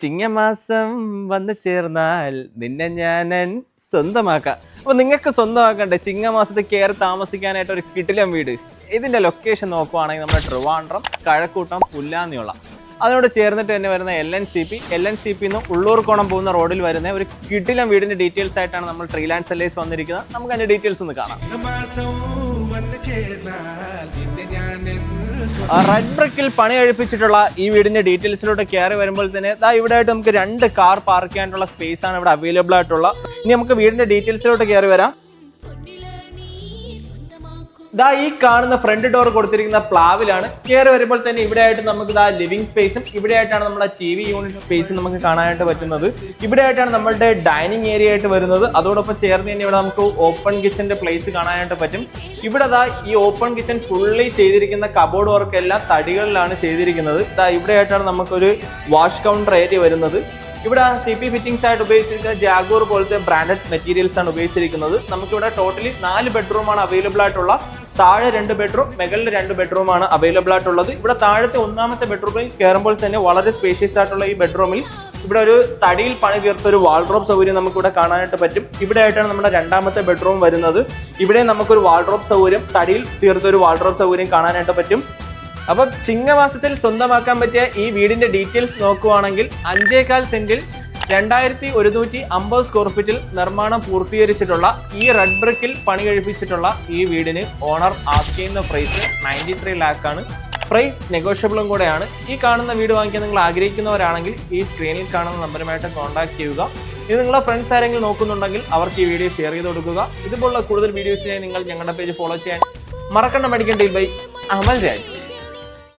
ചിങ്ങമാസം വന്നു ചേർന്നാൽ നിന്നെ ഞാൻ സ്വന്തമാക്കാം. അപ്പൊ നിങ്ങൾക്ക് സ്വന്തമാക്കണ്ടേ? ചിങ്ങമാസത്തിൽ കയറി താമസിക്കാനായിട്ട് ഒരു കിട്ടിലം വീട്. ഇതിന്റെ ലൊക്കേഷൻ നോക്കുവാണെങ്കിൽ നമ്മുടെ ട്രിവാൻഡ്രം കഴക്കൂട്ടം പുല്ലാന്നിയുള്ള അതിനോട് ചേർന്നിട്ട് തന്നെ വരുന്ന L N C P L N C P നിന്ന് ഉള്ളൂർക്കോണം പോകുന്ന റോഡിൽ വരുന്ന ഒരു കിട്ടിലം വീടിന്റെ ഡീറ്റെയിൽസ് ആയിട്ടാണ് നമ്മൾ ട്രീലാൻഡ് സെല്ലേഴ്സ് വന്നിരിക്കുന്നത്. നമുക്ക് അതിന്റെ ഡീറ്റെയിൽസ് ഒന്ന് കാണാം. റെഡ് ബ്രിക്കിൽ പണി കഴിപ്പിച്ചിട്ടുള്ള ഈ വീടിന്റെ ഡീറ്റെയിൽസിലോട്ട് കയറി വരുമ്പോൾ തന്നെ ദാ ഇവിടെ ആയിട്ട് നമുക്ക് രണ്ട് കാർ പാർക്ക് ചെയ്യാനുള്ള സ്പേസ് ആണ് ഇവിടെ അവൈലബിൾ ആയിട്ടുള്ള. ഇനി നമുക്ക് വീടിന്റെ ഡീറ്റെയിൽസിലോട്ട് കയറി വരാം. ദാ ഈ കാണുന്ന ഫ്രണ്ട് ഡോർ കൊടുത്തിരിക്കുന്ന പ്ലാവിലാണ്. കയറി വരുമ്പോൾ തന്നെ ഇവിടെ ആയിട്ട് നമുക്ക് ദാ ലിവിംഗ് സ്പേസും ഇവിടെ ആയിട്ടാണ് നമ്മുടെ ടി വി യൂണിറ്റ് സ്പേസും നമുക്ക് കാണാനായിട്ട് പറ്റുന്നത്. ഇവിടെ ആയിട്ടാണ് നമ്മുടെ ഡൈനിങ് ഏരിയ ആയിട്ട് വരുന്നത്. അതോടൊപ്പം ചേർന്ന് തന്നെ ഇവിടെ നമുക്ക് ഓപ്പൺ കിച്ചന്റെ പ്ലേസ് കാണാനായിട്ട് പറ്റും. ഇവിടെ ദാ ഈ ഓപ്പൺ കിച്ചൺ ഫുള്ളി ചെയ്തിരിക്കുന്ന കബോർഡ് വർക്ക് എല്ലാം തടികളിലാണ് ചെയ്തിരിക്കുന്നത്. ദാ ഇവിടെ ആയിട്ടാണ് നമുക്കൊരു വാഷ് കൗണ്ടർ ഏരിയ വരുന്നത്. ഇവിടെ സി പി ഫിറ്റിംഗ്സ് ആയിട്ട് ഉപയോഗിച്ചിരിക്കുന്ന ജാഗോർ പോലത്തെ ബ്രാൻഡഡ് മെറ്റീരിയൽസ് ആണ് ഉപയോഗിച്ചിരിക്കുന്നത്. നമുക്കിവിടെ ടോട്ടലി നാല് ബെഡ്റൂമാണ് അവൈലബിൾ ആയിട്ടുള്ള. താഴെ രണ്ട് ബെഡ്റൂം മുകളിൽ രണ്ട് ബെഡ്റൂം ആണ് അവൈലബിൾ ആയിട്ടുള്ളത്. ഇവിടെ താഴത്തെ ഒന്നാമത്തെ ബെഡ്റൂമിൽ കയറുമ്പോൾ തന്നെ വളരെ സ്പേഷ്യസ് ആയിട്ടുള്ള ഈ ബെഡ്റൂമിൽ ഇവിടെ ഒരു തടിയിൽ പണി തീർത്ത ഒരു വാൾഡ്രോപ്പ് സൗകര്യം നമുക്കിവിടെ കാണാനായിട്ട് പറ്റും. ഇവിടെ ആയിട്ടാണ് നമ്മുടെ രണ്ടാമത്തെ ബെഡ്റൂം വരുന്നത്. ഇവിടെ നമുക്കൊരു വാൾഡ്രോപ്പ് സൗകര്യം തടിയിൽ തീർത്ത ഒരു വാൾഡ്രോപ്പ് സൗകര്യം കാണാനായിട്ട് പറ്റും. അപ്പൊ ചിങ്ങമാസത്തിൽ സ്വന്തമാക്കാൻ പറ്റിയ ഈ വീടിന്റെ ഡീറ്റെയിൽസ് നോക്കുവാണെങ്കിൽ അഞ്ചേകാൽ സെന്റിൽ രണ്ടായിരത്തി ഒരുന്നൂറ്റി അമ്പത് സ്ക്വയർ ഫീറ്റിൽ നിർമ്മാണം പൂർത്തീകരിച്ചിട്ടുള്ള ഈ റെഡ് ബ്രിക്കിൽ പണി കഴിപ്പിച്ചിട്ടുള്ള ഈ വീടിന് ഓണർ ആസ്ക് ചെയ്യുന്ന പ്രൈസ് നയന്റി ത്രീ ലാക്കാണ് പ്രൈസ് നെഗോഷ്യബിളും കൂടെയാണ്. ഈ കാണുന്ന വീട് വാങ്ങിക്കാൻ നിങ്ങൾ ആഗ്രഹിക്കുന്നവരാണെങ്കിൽ ഈ സ്ക്രീനിൽ കാണുന്ന നമ്പറുമായിട്ട് കോൺടാക്ട് ചെയ്യുക. ഇത് നിങ്ങളുടെ ഫ്രണ്ട്സ് ആരെങ്കിലും നോക്കുന്നുണ്ടെങ്കിൽ അവർക്ക് ഈ വീഡിയോ ഷെയർ ചെയ്ത് കൊടുക്കുക. ഇതുപോലുള്ള കൂടുതൽ വീഡിയോസിനായി നിങ്ങൾ ഞങ്ങളുടെ പേജ് ഫോളോ ചെയ്യാൻ മറക്കണ്ട. Medical deal by Amal Raj